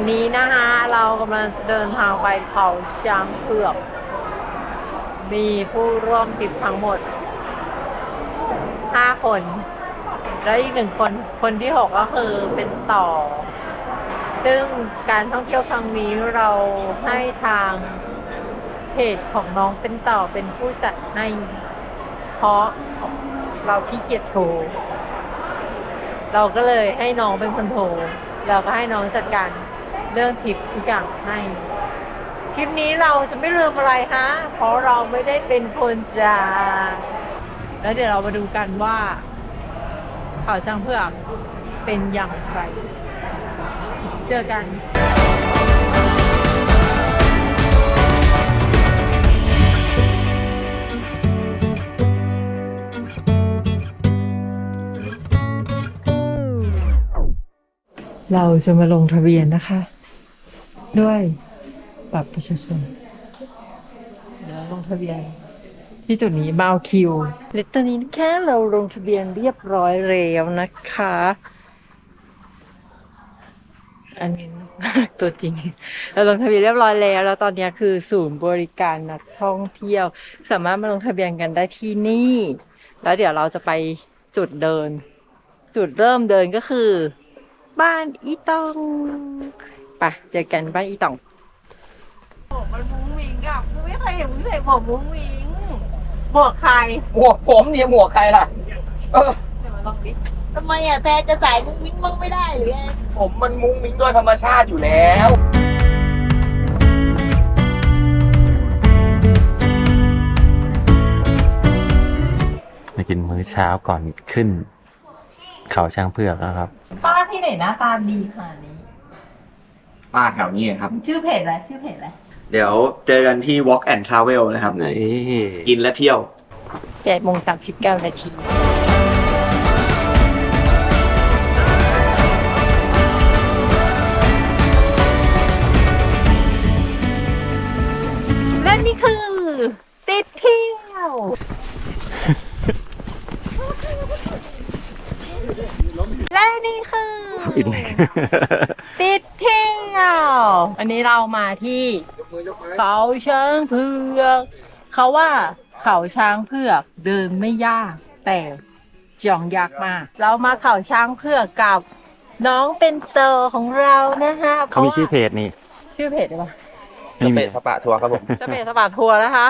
วันนี้นะคะเรากำลังเดินทางไปเขาช้างเผือก มีผู้ร่วมทริปทั้งหมด 5 คน และอีกหนึ่งคน คนที่ 6 ก็คือเป็นต่อ ซึ่งการท่องเที่ยวครั้งนี้เราให้ทางเพจของน้องเป็นต่อเป็นผู้จัดให้ เพราะเราขี้เกียจโทร เราก็เลยให้น้องเป็นคนโทรเราก็ให้น้องจัดการ เรื่องทิปทุกอย่างให้ทริปนี้เราจะไม่ลืมอะไรฮะ เพราะเราไม่ได้เป็นคนจ่าแล้วเดี๋ยวเรามาดูกันว่าข่าวช่างเพื่อเป็นอย่างไร เจอกันเราจะมาลงทะเบียนนะคะ ด้วยบัตรประชาชนเดี๋ยวลงทะเบียน ที่จุดนี้มาเอาคิวและตอนนี้แค่เราลงทะเบียนเรียบร้อยแล้วนะคะ อันนี้ตัวจริง เราลงทะเบียนเรียบร้อยแล้ว แล้วตอนนี้คือศูนย์บริการนักท่องเที่ยว สามารถมาลงทะเบียนกันได้ที่นี่ แล้วเดี๋ยวเราจะไปจุดเดิน จุดเริ่มเดินก็คือ บ้านอีตอง ไปเจอกันบ้านอีตองมันมุ้งมิงอะกูไม่เคยเห็นมึงใส่หมวกมุ้งมิงหมวกใครหมวกผมเนี่ยหมวกใครล่ะ เออเดี๋ยวมาลองดิทำไมอะแทนจะสายมุ้งมิ้งมั่งไม่ได้หรือไงผมมันมุ้งมิ้งด้วยธรรมชาติอยู่แล้วมากินมื้อเช้าก่อนขึ้น เขาช้างเผือกนะครับ ป้าที่ไหนหน้าตาดีขนาดนี้ ป้าแถวนี้ครับ ชื่อเพจอะไรชื่อเพจอะไรเดี๋ยวเจอกันที่ Walk and Travel นะครับ นี่กินและเที่ยวแปดโมงสามสิบเก้านาที และนี่คือติดเที่ยว และนี่คือ อินติดเที่ย วอันนี้เรามาที่เขาช้างเผือกเขาว่าเขาช้างเผือกเดินไม่ยาก แต่จองยากมาก เรามาเขาช้างเผือกกับน้องเป็นเตอร์ของเรานะฮะเขามีชื่อเพจนี่ชื่อเพจได้ปะไม่มีเป็ดสปะทัวร์ครับผมจะเป็นสปาทัวร์นะคะ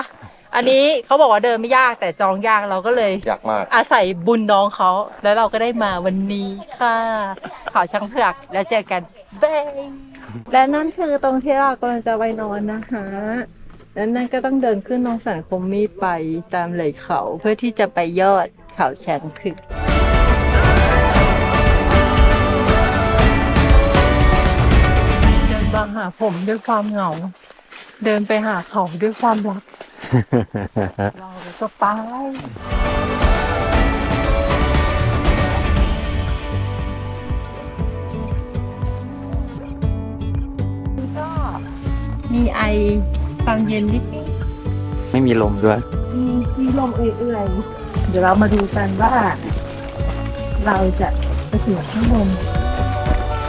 อันนี้เขาบอกว่าเดินไม่ยากแต่จองยากเราก็เลยอยากมากอาศัยบุญน้องเขาแล้วเราก็ได้มาวันนี้ค่ะข่าวช่างเผือกแล้วเจอกันเบง และนั่นคือตรงที่เรากำลังจะไปนอนนะคะแล้วนั่นก็ต้องเดินขึ้นตรงสันคมมีดไปตามไหล่เขาเพื่อที่จะไปยอดเขาช้างเผือกเดินมาหาผมด้วยความเหงา เดินไปหาเขาด้วยความรัก เราก็ไป มีไอตอนเย็นนิดนึงไม่มีลมด้วย มีมีลมเอื่อยๆ เดี๋ยวเรามาดูกันว่า เราจะไปถึงข้างบน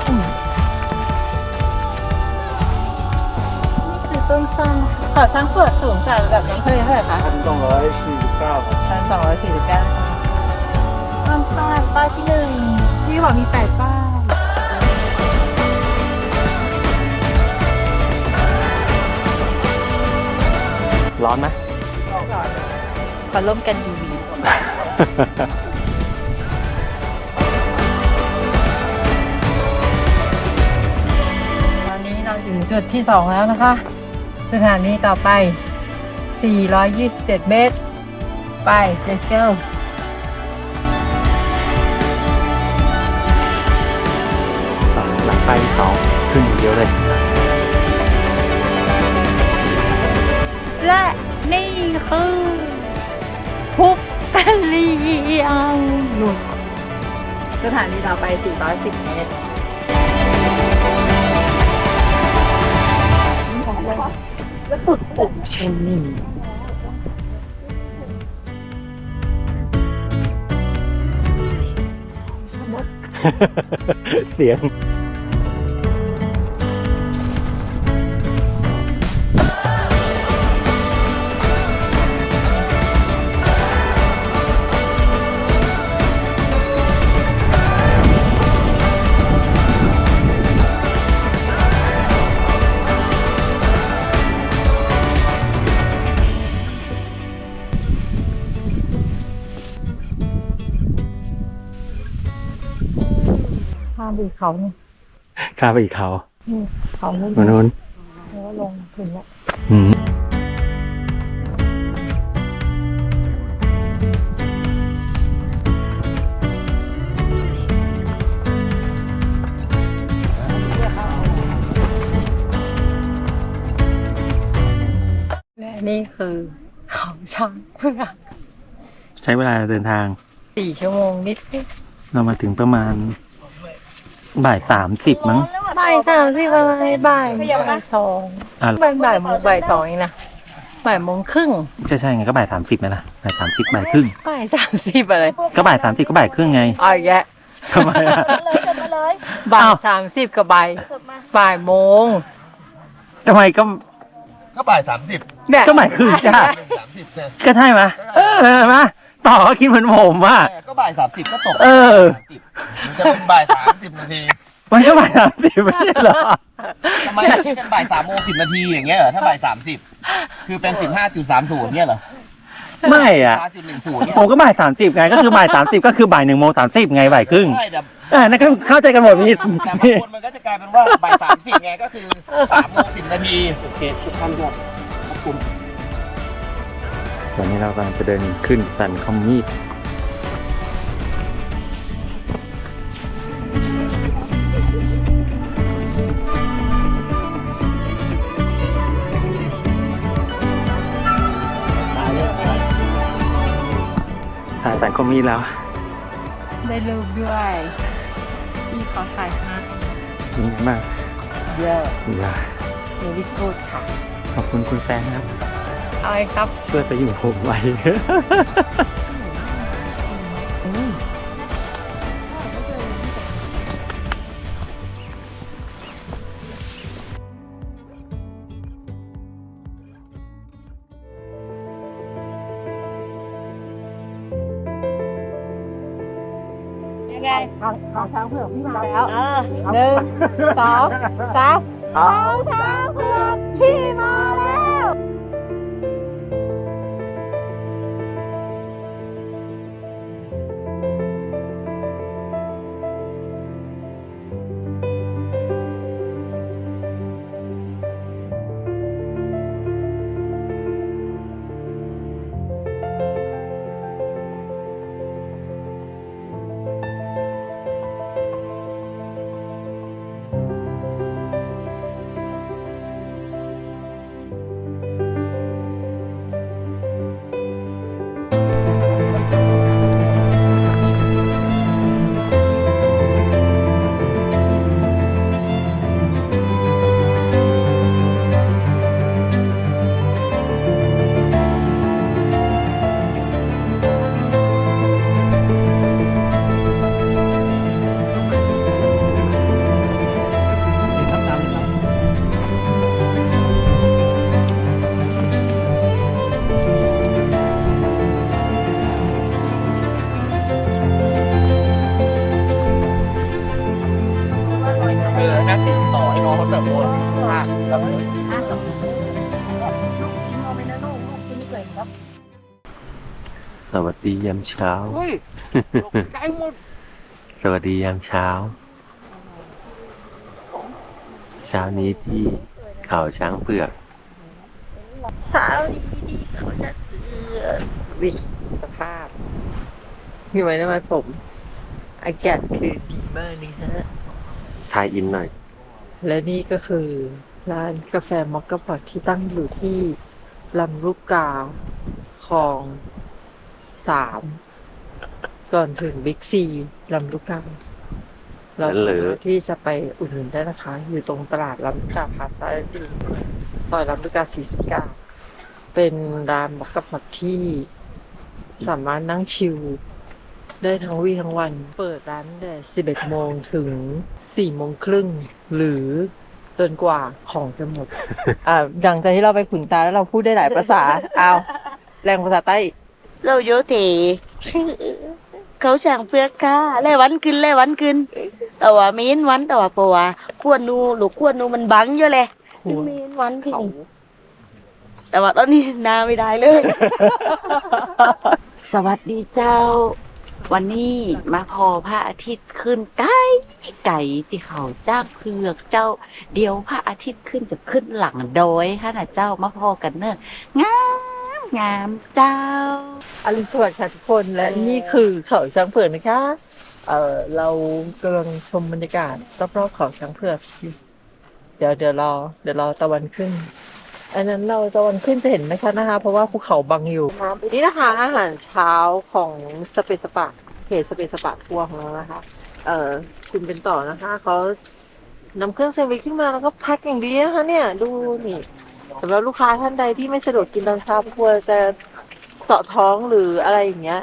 อืมนี่คือต้นซ้ำเขาช้างเผือกสูงจากระดับน้ำทะเลเท่าไหร่คะ พันสองร้อยสี่สิบเก้าครับพันสองร้อยสี่สิบเก้าต้นป้ายป้ายที่หนึ่งที่บอกมีแปดป้าย ร้อนไหมมาร่วมกันดูวีตอนนี้เราถึงจุดที่สองแล้วนะคะ สถานีต่อไป 427 เมตร ไป let's go สองหลังไปเขาขึ้นเยอะเลยและ สถานีต่อไป 410 เมตรแล้วตุดผมเชนนี่เสียงามไปอีกเขาเนี่ยข้ามไปอีกเขานี่เขานู้นโนู้นแล้วก็ลงถึงแล้วอืมและนี่คือเขาช้างเพื่อกใช้เวลาเดินทาง สี่ชั่วโมงนิดเรามาถึงประมาณ บ่ายสามสิบมั้ง บ่ายสามสิบอะไรบ่ายบ่ายสองอะ บ่ายบ่ายโมงบ่ายสองเองนะบ่ายโมงครึ่งใช่ใช่ไงก็บ่ายสามสิบไหมล่ะบ่ายสามสิบบ่ายครึ่ง บ่ายสามสิบอะไรก็บ่ายสามสิบก็บ่ายครึ่งไงเอาอีกแยะทำไมอะ เลยจบมาเลยบ่ายอ้าว สามสิบกับบ่ายจบมาบ่ายโมงทำไมก็ก็บ่ายสามสิบเนี่ยก็บ่ายครึ่งจ้ะสามสิบเนี่ยก็ใช่ไหมเออมา ต่อก็คิดเหมือนผมว่า ก็บ่ายสามสิบก็จบเออ มันจะเป็นบ่ายสามสิบนาทีมันก็บ่ายสามสิบไม่ใช่เหรอทำไมไม่เป็นบ่ายสามโมงสิบนาทีอย่างเงี้ยเหรอถ้าบ่ายสามสิบคือเป็นสิบห้าจุดสามศูนย์เนี่ยเหรอไม่อะห้าจุดหนึ่งศูนย์เนี่ยผมก็บ่ายสามสิบไงก็คือบ่ายสามสิบก็คือบ่ายหนึ่งโมงสามสิบไงบ่ายครึ่งใช่แต่เออนั่นก็เข้าใจกันหมดมีแต่บางคนมันก็จะกลายเป็นว่าบ่ายสามสิบไงก็คือสามโมงสิบนาทีโอเคทุกท่านด้วยขอบคุณต อนนี้เรากำลังจะเดินขึ้นสันคอมมีดถ่ายสันคอมมีดแล้ว ได้รูปด้วยที่เขาถ่ายให้นี่มากเยอะอย่าเวลิกูดค่ะ ขอบคุณคุณแฟนครับเอาไว้ครับ ช่วยไปอยู่ผมไว้ ยังไงเอาเอาช้างเผือกพี่มาแล้วเออหนึ่งสองสามเขาช้างเผือกพี่มา แล้วสวัสดียามเช้าใจหมดสวัสดียามเช้า เช้านี้ที่เขาช้างเผือกเช้าดีดีเขาจะเตือนวิสภาพพี่ไว้ทำไมผม อากาศคือดีมากเลยฮะ ทายอินหน่อย และนี่ก็คือ ร้านกาแฟมอคกาพอตที่ตั้งอยู่ที่ลำลูกกาคลองสามก่อนถึงบิ๊กซีลำลูกกาเรานั่นเหรอสามารถที่จะไปอุดหนุนได้นะคะ อยู่ตรงตลาดลำลูกกาพาซาดีซอยลำลูกกา49เป็นร้านมอคกาพอตที่สามารถนั่งชิลได้ทั้งวี่ทั้งวัน เปิดร้านแต่11โมงถึง4โมงครึ่ง หรือ จนกว่าของจะหมด อ่าดังจากที่เราไปขุนตาแล้วเราพูดได้หลายภาษา เอาแรงภาษาใต้อีกเราโยเทเขาช่างเพื่อกค่ะแล่วันขึ้นแล่วันขึ้นแต่ว่าไม่เห็นวันแต่ว่าเพราะว่าขวดนูหลูกขวดนูมันบังเยอะเลยหัวไม่เห็นวันพี่เขาแต่ว่าตอนนี้นาไม่ได้เลย สวัสดีเจ้า วันนี้มาพอพระอาทิตย์ขึ้นไกลไก่ที่เขาจ้างเผือกเจ้า เดียวพระอาทิตย์ขึ้นจะขึ้นหลังดอยค่ะนะเจ้ามาพอกันเนอะงามงามเจ้าอรุณสวัสดิ์ค่ะทุกคนและนี่คือเขาช้างเผือกนะคะเออเรากำลังชมบรรยากาศรอบๆเขาช้างเผือกอยู่เดี๋ยวเดี๋ยวรอเดี๋ยวรอตะวันขึ้น อันนั้นเราตะวันขึ้นจะเห็นไหมคะนะคะ เพราะว่าภูเขาบังอยู่อันนี้นะคะอาหารเช้าของสเปซสปาเพจสเปซสปาทัวร์ของเรานะคะ เออคุณเป็นต่อนะคะเขานำเครื่องเซมิขึ้นมาแล้วก็แพ็คอย่างดีนะคะ เนี่ยดูนี่สำหรับลูกค้าท่านใดที่ไม่สะดวกกินตอนเช้าเพราะกลัวจะเสาะท้องหรืออะไรอย่างเงี้ย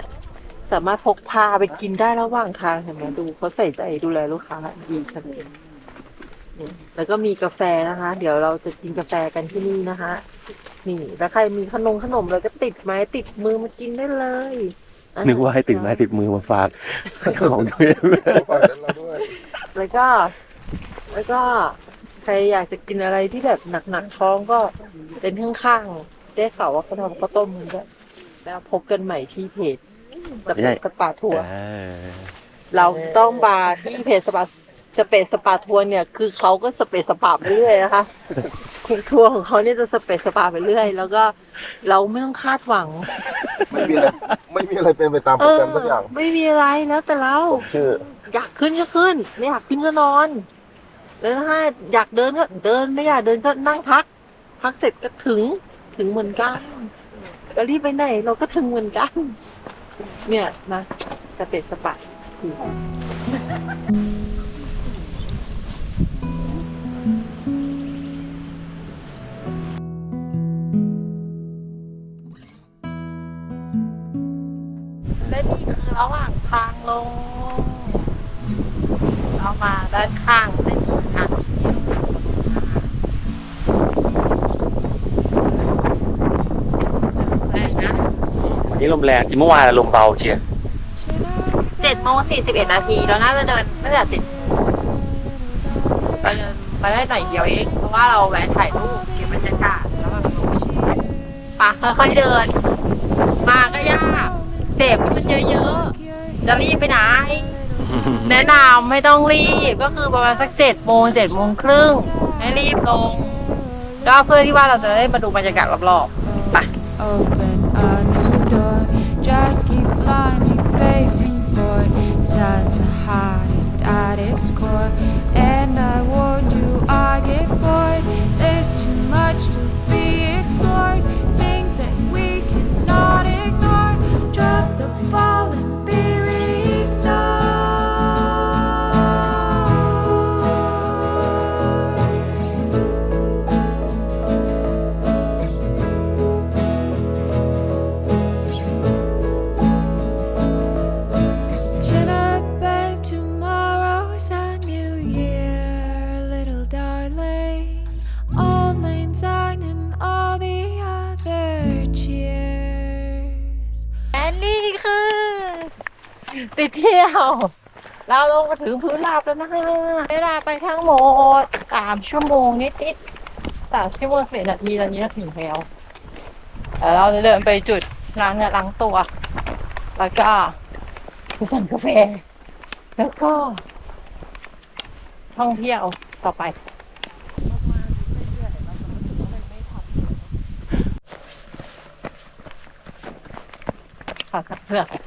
สามารถพกพาไปกินได้ระหว่างทางเห็นไหมดูเขาใส่ใจดูแลลูกค้าดีชัดเจนนี่ แล้วก็มีกาแฟนะคะ เดี๋ยวเราจะกินกาแฟกันที่นี่นะคะ นี่แล้วใครมีขนมขนมอะไรก็ติดไม้ติดมือมากินได้เลยอ่นึกว่าให้ติดไม้ติดมือมาฝากเจ้าของด้วยแล้วก็ แล้วก็ใครอยากจะกินอะไรที่แบบหนักๆท้องก็เป็นข้างๆได้ข่าวว่าเขาทำข้าวต้มกันด้วยแล้วพบกันใหม่ที่เพจสเปซสปาทัวร์เออเราต้องมาที่เพจสปา สเปซสปาทัวร์เนี่ย คือเขาก็สเปซสปาไปเรื่อยนะคะทัวร์ของเขาเนี่ยจะสเปซสปาไปเรื่อย แล้วก็เราไม่ต้องคาดหวัง ไม่มีอะไรไม่มีอะไรเป็นไปตามโปเอรอแกรมสักอย่างไม่มีอะไรแล้วแต่เรา ชื่อ อยากขึ้นก็ขึ้น ไม่อยากขึ้นก็นอนแล้วถ้าอยากเดินก็เดินไม่อยากเดินก็นั่งพัก พักเสร็จก็ถึงถึงเหมือนกันจะรีบไปไหนเราก็ถึงเหมือนกัน เนี่ยนะสเปซสปาและ วันนี้ลมแรงที่เมื่อวานลมเบาเชียร์เจ็ดโมงสี่สิบเอ็ดนาทีเราน่าจะเดินไม่แต่ติดไปเดินไปได้หน่อยเดียวเองเพราะว่าเราแวะถ่ายรูปเก็บบรรยากาศแล้วแบบปะค่อยๆเดิน มาก็ยากเจ็บมันเยอะๆจะรีบไปไหนแนะนำไม่ต้องรีบก็คือประมาณสักเจ็ดโมงเจ็ดโมงครึ่งให้รีบลงก็เพื่อที่ว่าเราจะได้มาดูบรรยากาศรอบๆไป inside the heart is at its core ามชั่วโมงนิดๆสามชั่วโมงเสิบนาทีตอนนี้เราถึงแล้วแล้วเราจะเดินไปจุดล้างเนื้อล้างตัว แล้วก็ไปสั่งกาแฟ แล้วก็ ท่องเที่ยวต่อไปขอสักเพื่อก